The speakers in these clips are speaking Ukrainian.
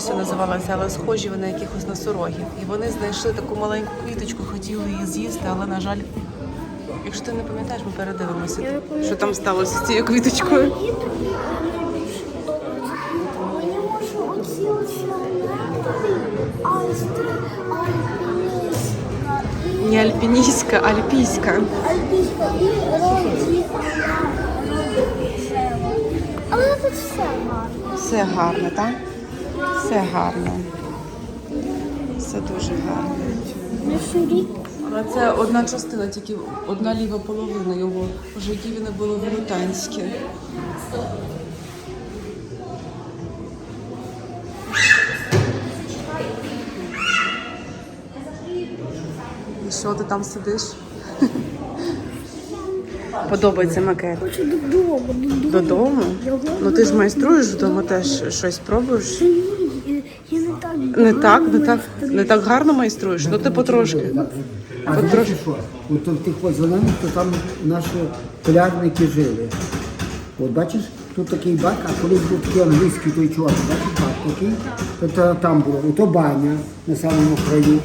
щось називалося, але схожі вони на якихось носорогів. І вони знайшли таку маленьку квіточку, хотіли її з'їсти, але, на жаль, якщо ти не пам'ятаєш, ми передивимося, що там сталося з цією квіточкою. Альпіністка Не альпіністська, а альпійська. альпійська і роді. Але тут все гарно. Все гарно, так? Все гарно. Все дуже гарно. Але це одна частина, тільки одна ліва половина його. Вже які вони були велетенські. І що ти там сидиш? Подобається макет. Хочу додому, додому. Додому? Ну ти ж майструєш вдома теж щось пробуєш? Не так Не так, не так, гарно майструєш, ну ти потрошки. А знаєте що? От в тих зелених, то там наші полярники жили. От бачиш, тут такий бак, а колись був такий англійський той чувак, бачиш бак такий, то, то там було, ото баня на самому краю.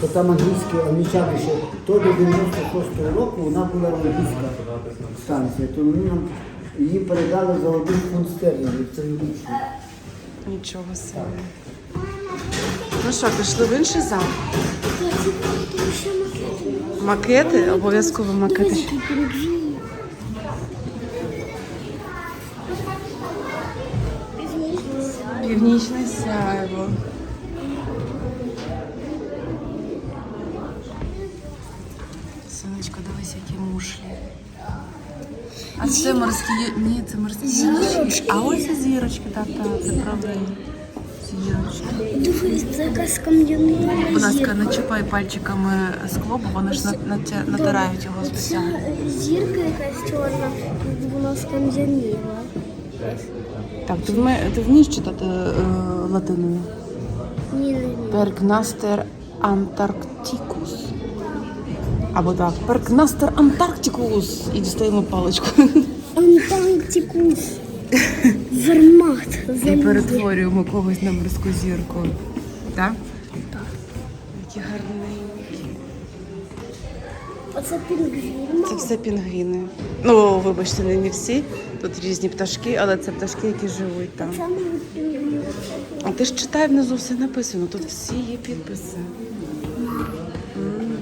То там англійські англічани ще, то до 96-го року вона була англійська станція, то вони нам її передали за один фунт стерлінгів, це річно. Нічого собі. Ну що, пішли в інший зал? Макети, обов'язково макети. Північне сяйво. Сонечко, дивись, які мушлі. А це морські. Ні, це морські зірочки. А ось і зірочки, так, так, це правда. Будь ласка, не чіпай пальчиками скло, бо вони ж натирають його спеціально. зірка якась чорна, вона скам'яніла. Так, ти, вме, ти вмієш читати е, латиною? Ні, не ні. Перкнастер Антарктикус. Або так, Перкнастер Антарктикус. І дістаємо паличку. Антарктикус. Вермахт. І перетворюємо когось на морську зірку. Так? Так. Які гарненькі. Оце пінгвін. Це все пінгвіни. Ну, вибачте, не, не всі. Тут різні пташки, але це пташки, які живуть там. Це навіть пінгвін. А ти ж читай внизу все написано. Тут всі є підписи. М.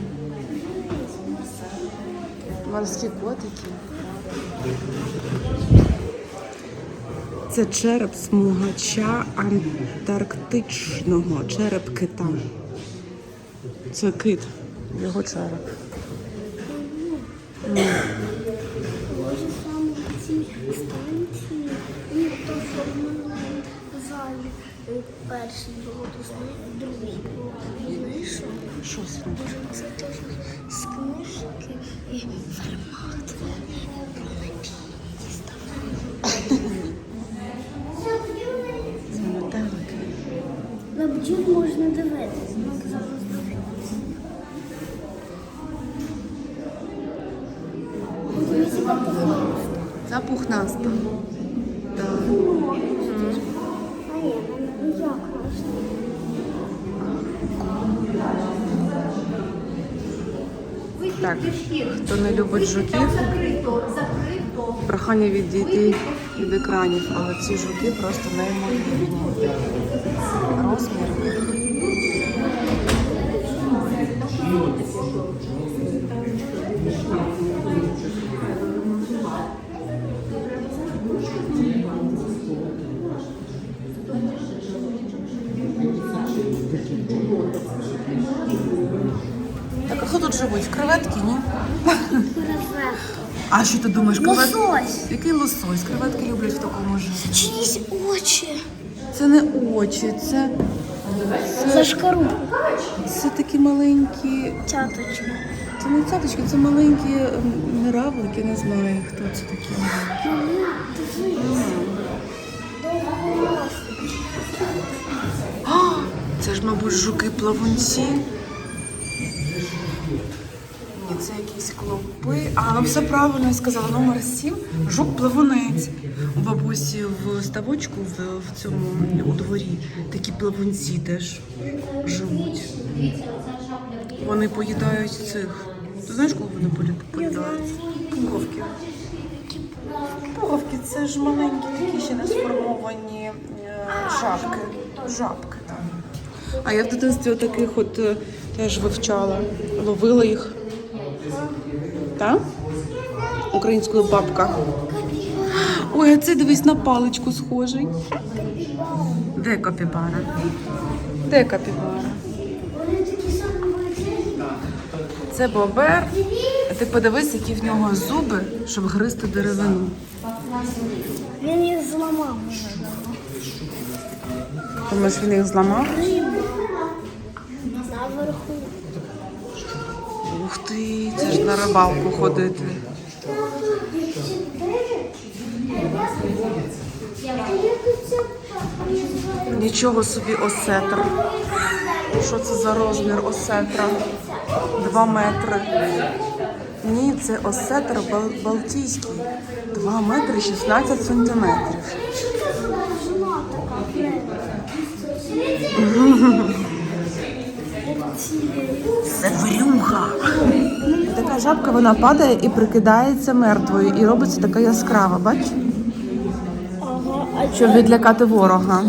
Морські котики. Це череп смугача антарктичного, череп кита. Це кит, його череп. Е, перший було, другий було. Знаєш що? Що це? Може, це теж з книжки і вермахт. Це метелики. На бджіл можна дивитися. Ми зараз дивимося. Дивіться, яка. Це пухнаста. Так. А ну як можна? Так, хто не любить жуків, прохання відійти від екранів, але ці жуки просто неймовірні. Розмір. Тут живуть? Креветки, ні? А що ти думаєш, креветки? Лосось. Який лосось? Креветки люблять в такому житті. Чиїсь очі. Це не очі, це, За шкару. це такі маленькі. Цяточка. Це не цяточки, це маленькі м, не знаю, хто це такі. А, це ж, мабуть, жуки-плавунці. Ні, це якісь клопи. А, ну все правильно я сказала. Номер 7. Жук плавунець. У бабусі в ставочку в, в цьому у дворі такі плавунці теж живуть. Вони поїдають цих. Ти знаєш, коли вони поїдають? Пуговки. Пуговки це ж маленькі, такі ще не сформовані е, жабки. Жабки. А я в дитинстві таких от е, теж вивчала, ловила їх. Так? Українською бабка. Ой, а це дивись на паличку схожий. Де капібара? Де капібара? Це бобер. А ти подивись, які в нього зуби, щоб гризти деревину. Він їх зламав. Думаєш, він їх зламав? Ух ти, це ж на рибалку ходити. Нічого собі осетр. Що це за розмір осетра? Два метри. Ні, це осетр Бал- Балтійський. Два метри 16 сантиметрів. Це врюга. Така жабка вона падає і прикидається мертвою, і робиться така яскрава, бач? Ага, а, Щоб відлякати ворога.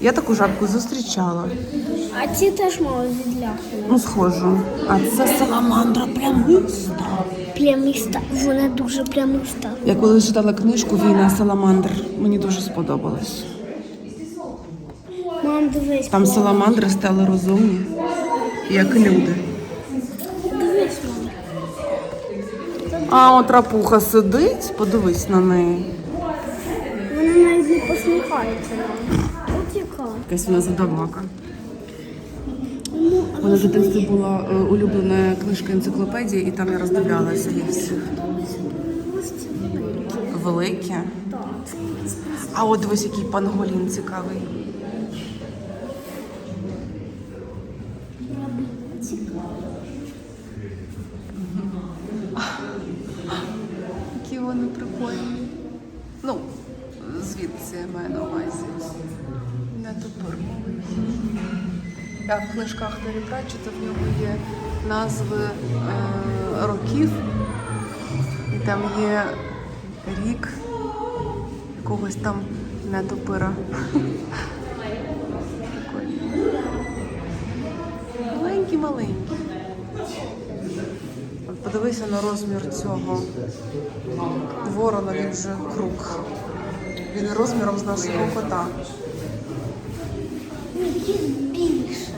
Я таку жабку зустрічала. а ці теж мали відляхати. Ну, схожу. А це саламандра плямиста. Пляміста. Вона дуже пляміста. Я коли читала книжку Війна саламандр, мені дуже сподобалось. Мам, дивись. Там саламандри стали розумні, як люди. А от рапуха сидить, подивись на неї. Вона навіть не посміхається нам. От яка. Якась вона задавака. У мене в дитинстві була е, улюблена книжка енциклопедія, і там я роздивлялася їх всіх. Великі. А от дивись, який панголін цікавий. Цікаво. Вони прикольні. Ну, звідси я маю на увазі. Не топормовий. А в книжках Террі Пратчета в нього є назви е, років. І там є рік якогось там нетопира. Прикольно. Подивися на розмір цього ворона, він же круг. Він розміром з нашого кота. Більше.